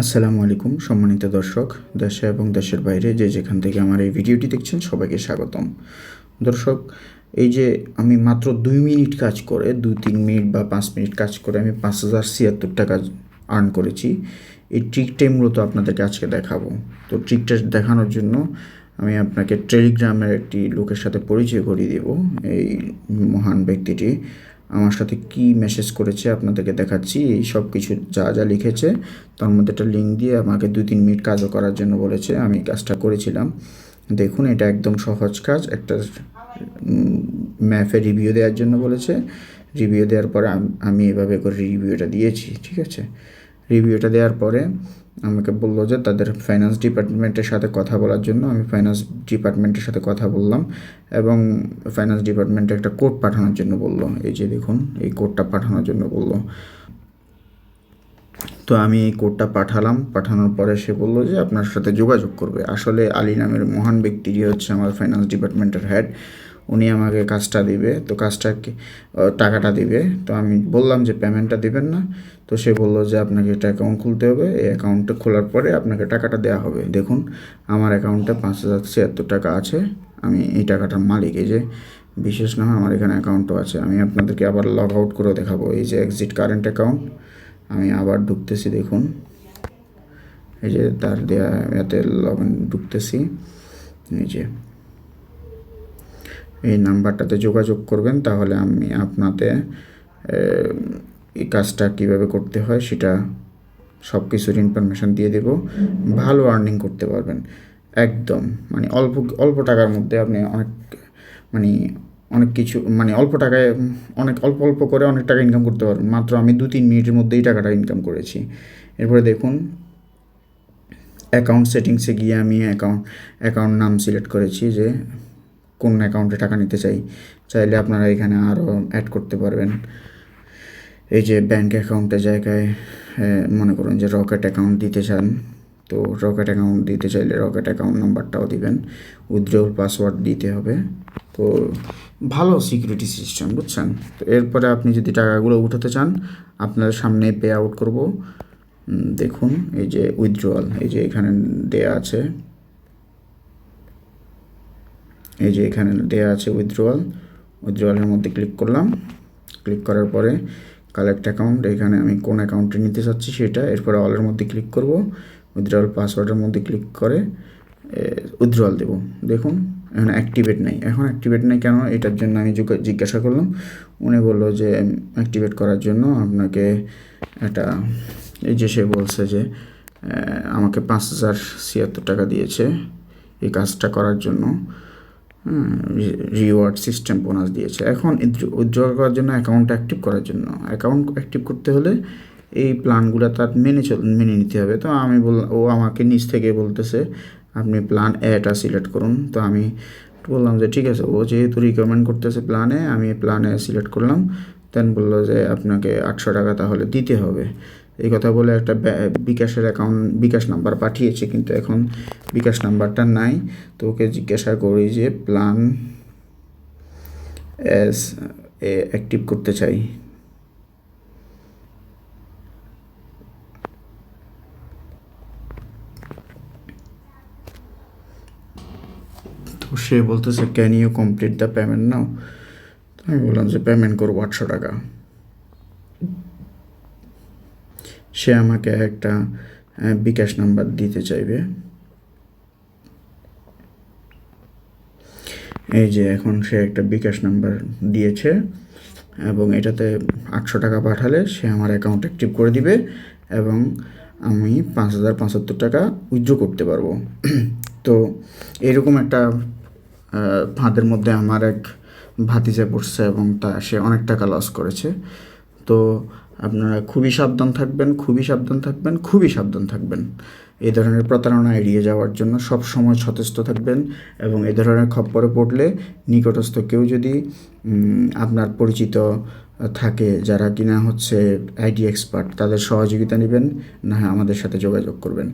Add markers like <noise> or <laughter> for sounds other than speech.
আসসালামু আলাইকুম, সম্মানিত দর্শক, দেশে এবং দেশের বাইরে যে যেখান থেকে আমার এই ভিডিওটি দেখছেন সবাইকে স্বাগতম। দর্শক, এই যে আমি মাত্র দুই মিনিট কাজ করে, দুই তিন মিনিট বা পাঁচ মিনিট কাজ করে আমি পাঁচ হাজার ছিয়াত্তর টাকা আর্ন করেছি, এই ট্রিকটাই মূলত আপনাদেরকে আজকে দেখাবো। তো ট্রিকটা দেখানোর জন্য আমি আপনাকে টেলিগ্রামের একটি লোকের সাথে পরিচয় করিয়ে দেব, এই মহান ব্যক্তিটি। আমার সাথে কি মেসেজ করেছে আপনাদেরকে দেখাচ্ছি। এই সব কিছু যা যা লিখেছে, তার মধ্যে একটা লিঙ্ক দিয়ে আমাকে দু তিন মিনিট কাজও করার জন্য বলেছে। আমি কাজটা করেছিলাম। দেখুন, এটা একদম সহজ কাজ। একটা ম্যাপে রিভিউ দেওয়ার জন্য বলেছে। রিভিউ দেওয়ার পরে আমি এভাবে করে রিভিউটা দিয়েছি, ঠিক আছে? রিভিউটা দেওয়ার পরে আমাকে বলল যে তাদের ফাইন্যান্স ডিপার্টমেন্টের সাথে কথা বলার জন্য আমি ফাইন্যান্স ডিপার্টমেন্টের সাথে কথা বললাম এবং ফাইন্যান্স ডিপার্টমেন্টে একটা কোড পাঠানোর জন্য বলল। এই যে দেখুন, এই কোডটা পাঠানোর জন্য বলল। তো আমি এই কোডটা পাঠালাম, পাঠানোর পরে সে বলল যে আপনার সাথে যোগাযোগ করবে। আসলে আলী নামের মহান ব্যক্তি যে হচ্ছে আমার ফাইন্যান্স ডিপার্টমেন্টের হেড উনি আমাকে কাজটা দিবে, তো কাজটা টাকাটা দিবে। তো আমি বললাম যে পেমেন্টটা দিবেন না। তো সে বলল যে আপনাকে একটা অ্যাকাউন্ট খুলতে হবে। এই অ্যাকাউন্টটা খোলার পরে আপনাকে টাকাটা দেওয়া হবে। দেখুন, আমার অ্যাকাউন্টে পাঁচ হাজার ছিয়াত্তর টাকা আছে। আমি এই টাকাটার মালিক। এই যে, বিশেষ না আমার এখানে অ্যাকাউন্টও আছে। আমি আপনাদেরকে আবার লগ আউট করে দেখাবো। এই যে এক্সিট কারেন্ট অ্যাকাউন্ট আমি আবার ঢুকতেছি, দেখুন। এই যে তার দেয়া, এতে লগ ঢুকতেছি। এই যে এই নাম্বারটাতে যোগাযোগ করবেন, তাহলে আমি আপনাদের এই কাজটা কীভাবে করতে হয় সেটা সব কিছুর ইনফরমেশান দিয়ে দেব। ভালো আর্নিং করতে পারবেন। একদম মানে অল্প অল্প টাকার মধ্যে আপনি অনেক মানে অনেক কিছু মানে অল্প টাকায়, অনেক, অল্প অল্প করে অনেক টাকা ইনকাম করতে পারবেন। মাত্র আমি দু তিন মিনিটের মধ্যেই টাকাটা ইনকাম করেছি। এরপরে দেখুন অ্যাকাউন্ট সেটিংসে গিয়ে আমি অ্যাকাউন্ট অ্যাকাউন্ট নাম সিলেক্ট করেছি যে কোন অ্যাকাউন্টে টাকা নিতে চাই, চাইলে আপনারা এখানে আরও অ্যাড করতে পারবেন। এই যে ব্যাংক অ্যাকাউন্টের জায়গায় মনে করুন যে রকেট অ্যাকাউন্ট দিতে চান, তো রকেট অ্যাকাউন্ট দিতে চাইলে রকেট অ্যাকাউন্ট নাম্বারটাও দিবেন উইথড্রল পাসওয়ার্ড দিতে হবে। তো ভালো সিকিউরিটি সিস্টেম বুঝছেন? তো এরপরে আপনি যদি টাকাগুলো উঠাতে চান, আপনার সামনে পে আউট করব। দেখুন, এই যে উইথড্রয়াল এই যে এখানে দেয়া আছে। এই যে এখানে দেওয়া আছে উইথড্রয়াল উইথড্রয়ালের মধ্যে ক্লিক করলাম। ক্লিক করার পরে কালেক্ট অ্যাকাউন্ট এখানে আমি কোন অ্যাকাউন্টে নিতে চাচ্ছি সেটা, এরপরে অলের মধ্যে ক্লিক করব। উইথড্রয়াল পাসওয়ার্ডের মধ্যে ক্লিক করে উইথড্রয়াল দেবো। দেখুন, এখন অ্যাক্টিভেট নেই। এখন অ্যাক্টিভেট নেই কেন? এটার জন্য আমি জিজ্ঞাসা করলাম। উনি বলল যে অ্যাক্টিভেট করার জন্য আপনাকে একটা, এই যে সে বলছে যে আমাকে পাঁচ হাজার ছিয়াত্তর টাকা দিয়েছে এই কাজটা করার জন্য। রিওয়ার্ড সিস্টেম বোনাস দিয়েছে। এখন উইথড্র করার জন্য অ্যাকাউন্ট অ্যাক্টিভ করার জন্য। অ্যাকাউন্ট অ্যাক্টিভ করতে হলে এই প্ল্যানগুলো তার মেনে চল মেনে নিতে হবে। তো আমি বল ও আমাকে নিচ থেকে বলতেছে, আপনি প্ল্যান এটা সিলেক্ট করুন। তো আমি বললাম যে, ঠিক আছে। ও যেহেতু রিকমেন্ড করতেছে প্ল্যানে আমি প্ল্যানে সিলেক্ট করলাম। দেন বলল যে, আপনাকে আটশো টাকা তাহলে দিতে হবে। এই কথা বলে একটা বিকাশের অ্যাকাউন্ট বিকাশ নাম্বার পাঠিয়েছে, কিন্তু এখন বিকাশ নাম্বারটা নাই। তো ওকে জিজ্ঞাসা করি যে প্ল্যান এস এ অ্যাক্টিভ করতে চাই। তো সে বলতেছে can you complete the payment now আমি বললাম যে পেমেন্ট করব আটশো টাকা। সে আমাকে একটা বিকাশ নাম্বার দিতে চাইবে। এই যে এখন সে একটা বিকাশ নাম্বার দিয়েছে এবং এটাতে আটশো টাকা পাঠালে সে আমার অ্যাকাউন্ট অ্যাক্টিভ করে দিবে এবং আমি পাঁচ হাজার পঁচাত্তর টাকা উইথড্র করতে পারব। <clears throat> তো এরকম একটা ফাঁদের মধ্যে আমার এক ভাতিজা পড়ছে এবং তা, সে অনেক টাকা লস করেছে। তো আপনারা খুবই সাবধান থাকবেন, খুবই সাবধান থাকবেন, খুবই সাবধান থাকবেন। এই ধরনের প্রতারণা এড়িয়ে যাওয়ার জন্য সব সময় সচেষ্ট থাকবেন এবং এ ধরনের খপ্পরে পড়লে নিকটস্থ কেউ যদি আপনার পরিচিত থাকে যারা কিনা হচ্ছে আইটি এক্সপার্ট, তাদের সহযোগিতা নেবেন, না আমাদের সাথে যোগাযোগ করবেন।